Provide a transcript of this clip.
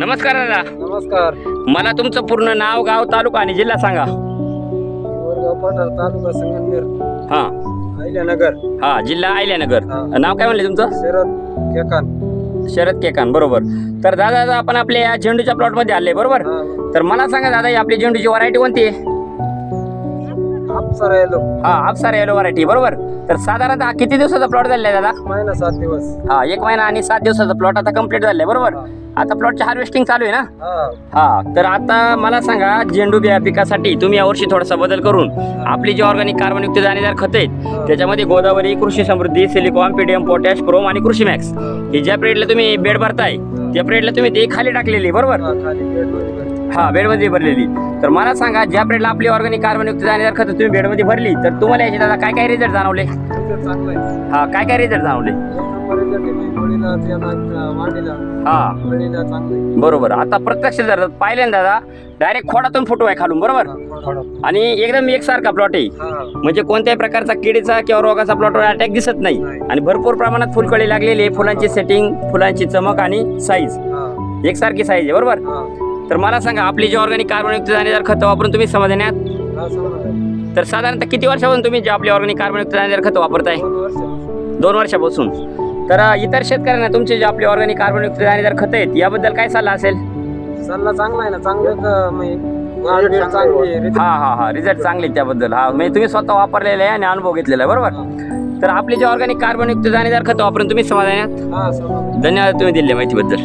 नमस्कार दादा. नमस्कार. मला तुमचं पूर्ण नाव गाव तालुका आणि जिल्हा सांगा. पठार तालुका संगमनेर. हा. अहिल्यानगर. हा जिल्हा आयल्यानगर हा. नाव काय म्हणले तुमचं? शरद केकान. शरद केकान बरोबर. तर दादा आता आपण आपल्या या झेंडूच्या प्लॉटमध्ये आले बरोबर? हा, तर मला सांगा दादा ही आपली झेंडूची व्हरायटी कोणती आहे? हापसारा येलो. हा आपसार येलो व्हरायटी बरोबर? तर साधारणतः किती दिवसाचा प्लॉट झालेला आहे दादा? महिना सात दिवस. हा एक महिना आणि सात दिवसाचा प्लॉट आता कंप्लीट झालाय बरोबर? आता प्लॉटची हार्वेस्टिंग चालू आहे ना? हा. तर आता मला सांगा झेंडू बिया पिकासाठी तुम्ही यावर्षी थोडासा बदल करून आपली जी ऑर्गॅनिक कार्बनयुक्त दाणेदार खत आहेत त्याच्यामध्ये Godavari Krushi Samruddhi silicon PDM potash chrome आणि कृषी मॅक्स हे ज्या पिरियडला तुम्ही बेड भरताय त्या पिरियडला तुम्ही ते खाली टाकलेली बरोबर? हा, बेडमध्ये भरलेली. तर मला सांगा ज्या पिरियडला आपली ऑर्गॅनिक कार्बनयुक्त दाणेदार खत तुम्ही बेडमध्ये भरली तर तुम्हाला याचे दादा काय काय रिझल्ट जाणवले? हा काय काय रिझल्ट जाणवले? हा. बरोबर. आता प्रत्यक्ष जर पाहिलं ना दादा डायरेक्ट खोडातून फोटो आहे खालून बरोबर? आणि एकदम एकसारखा प्लॉट आहे. म्हणजे कोणत्याही प्रकारचा किडीचा किंवा रोगाचा प्लॉटवर अटॅक दिसत नाही. आणि भरपूर प्रमाणात फुलकळी लागलेली आहे. फुलांची सेटिंग फुलांची चमक आणि साईज एकसारखी साईज आहे बरोबर? तर मला सांगा आपली जी ऑर्गॅनिक कार्बनयुक्त दाणेदार खतं वापरून तुम्ही समाधानात हा, समजलं आहे. तर साधारणतः किती वर्षापासून तुम्ही जे आपली ऑर्गॅनिक कार्बनयुक्त दाणेदार खतं वापरताय? दोन वर्षापासून. तर इतर शेतकऱ्यांना तुमचे जे आपले ऑर्गॅनिक कार्बनयुक्त दाणेदार खतं आहेत याबद्दल काय सल्ला असेल? सल्ला चांगला आहे ना चांगलं आहे. हा हा हा रिझल्ट चांगले आहेत त्याबद्दल. हा म्हणजे तुम्ही स्वतः वापरलेले आहे आणि अनुभव घेतलेला आहे बरोबर? तर आपली जे ऑर्गॅनिक कार्बनयुक्त दाणेदार खतं वापरून तुम्ही समाधानात हा समजलं धन्यवाद तुम्ही दिले माहितीबद्दल.